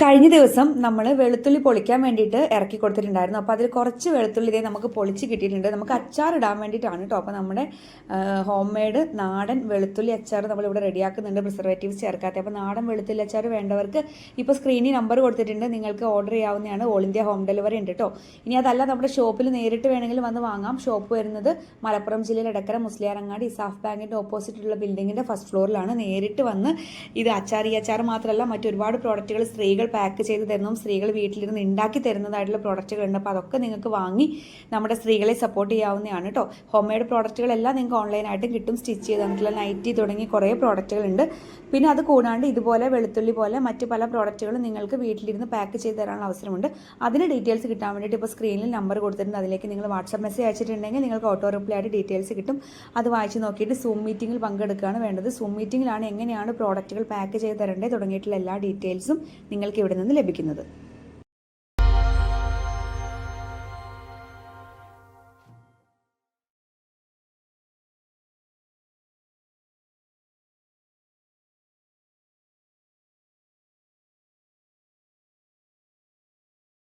കഴിഞ്ഞ ദിവസം നമ്മൾ വെളുത്തുള്ളി പൊളിക്കാൻ വേണ്ടിയിട്ട് ഇറക്കി കൊടുത്തിട്ടുണ്ടായിരുന്നു. അപ്പോൾ അതിൽ കുറച്ച് വെളുത്തുള്ളി ഇതേ നമുക്ക് പൊളിച്ച് കിട്ടിയിട്ടുണ്ട്. നമുക്ക് അച്ചാർ ഇടാൻ വേണ്ടിയിട്ടാണ് കേട്ടോ അപ്പോൾ നമ്മുടെ ഹോം മെയ്ഡ് നാടൻ വെളുത്തുള്ളി അച്ചാർ നമ്മളിവിടെ റെഡിയാക്കുന്നുണ്ട്. പ്രിസർവേറ്റീവ്സ് ചേർക്കാത്ത. അപ്പോൾ നാടൻ വെളുത്തുള്ളി അച്ചാർ വേണ്ടവർക്ക് ഇപ്പോൾ സ്ക്രീനിൽ നമ്പർ കൊടുത്തിട്ടുണ്ട്. നിങ്ങൾക്ക് ഓർഡർ ചെയ്യാവുന്നതാണ്. ഓൾ ഇന്ത്യ ഹോം ഡെലിവറി ഉണ്ട് കേട്ടോ ഇനി അതല്ല നമ്മുടെ ഷോപ്പിൽ നേരിട്ട് വേണമെങ്കിൽ വന്ന് വാങ്ങാം. ഷോപ്പ് വരുന്നത് മലപ്പുറം ജില്ലയിൽ എടക്കര മുസ്ലിയാരങ്ങാടി ഇസാഫ് ബാങ്കിന്റെ ഓപ്പോസിറ്റുള്ള ബിൽഡിങ്ങിന്റെ ഫസ്റ്റ് ഫ്ലോറിലാണ് നേരിട്ട് വന്ന് ഇത് അച്ചാർ ഈ അച്ചാർ മാത്രമല്ല മറ്റൊരുപാട് പ്രോഡക്റ്റുകൾ സ്ത്രീകൾ പാക്ക് ചെയ്ത് തരുന്നതും സ്ത്രീകൾ വീട്ടിലിരുന്ന് ഉണ്ടാക്കി തരുന്നതായിട്ടുള്ള പ്രോഡക്റ്റുകളുണ്ട് അപ്പോൾ അതൊക്കെ നിങ്ങൾക്ക് വാങ്ങി നമ്മുടെ സ്ത്രീകളെ സപ്പോർട്ട് ചെയ്യാവുന്നതാണ് കേട്ടോ ഹോം മെയ്ഡ് പ്രോഡക്റ്റുകളെല്ലാം നിങ്ങൾക്ക് ഓൺലൈനായിട്ടും കിട്ടും. സ്റ്റിച്ച് ചെയ്ത് തന്നിട്ടുള്ള നൈറ്റി തുടങ്ങി കുറേ പ്രോഡക്റ്റുകളുണ്ട് പിന്നെ അത് കൂടാണ്ട് ഇതുപോലെ വെളുത്തുള്ളി പോലെ മറ്റു പല പ്രോഡക്റ്റുകളും നിങ്ങൾക്ക് വീട്ടിലിരുന്ന് പാക്ക് ചെയ്ത് തരാനുള്ള അവസരമുണ്ട്. അതിന് ഡീറ്റെയിൽസ് കിട്ടാൻ വേണ്ടിയിട്ട് ഇപ്പോൾ സ്ക്രീനിൽ നമ്പർ കൊടുത്തിട്ടുണ്ട്. അതിലേക്ക് നിങ്ങൾ വാട്സാപ്പ് മെസ്സേജ് അയച്ചിട്ടുണ്ടെങ്കിൽ നിങ്ങൾക്ക് ഓട്ടോ റിപ്ലൈ ആയിട്ട് ഡീറ്റെയിൽസ് കിട്ടും. അത് വായിച്ച് നോക്കിയിട്ട് സൂം മീറ്റിംഗിൽ പങ്കെടുക്കുകയാണ് വേണ്ടത്. സൂം മീറ്റിംഗിലാണ് എങ്ങനെയാണ് പ്രോഡക്റ്റുകൾ പാക്ക് ചെയ്ത് തരേണ്ടത് തുടങ്ങിയിട്ടുള്ള എല്ലാ ഡീറ്റെയിൽസും നിങ്ങൾക്ക് ഇവിടെ നിന്ന് ലഭിക്കുന്നത്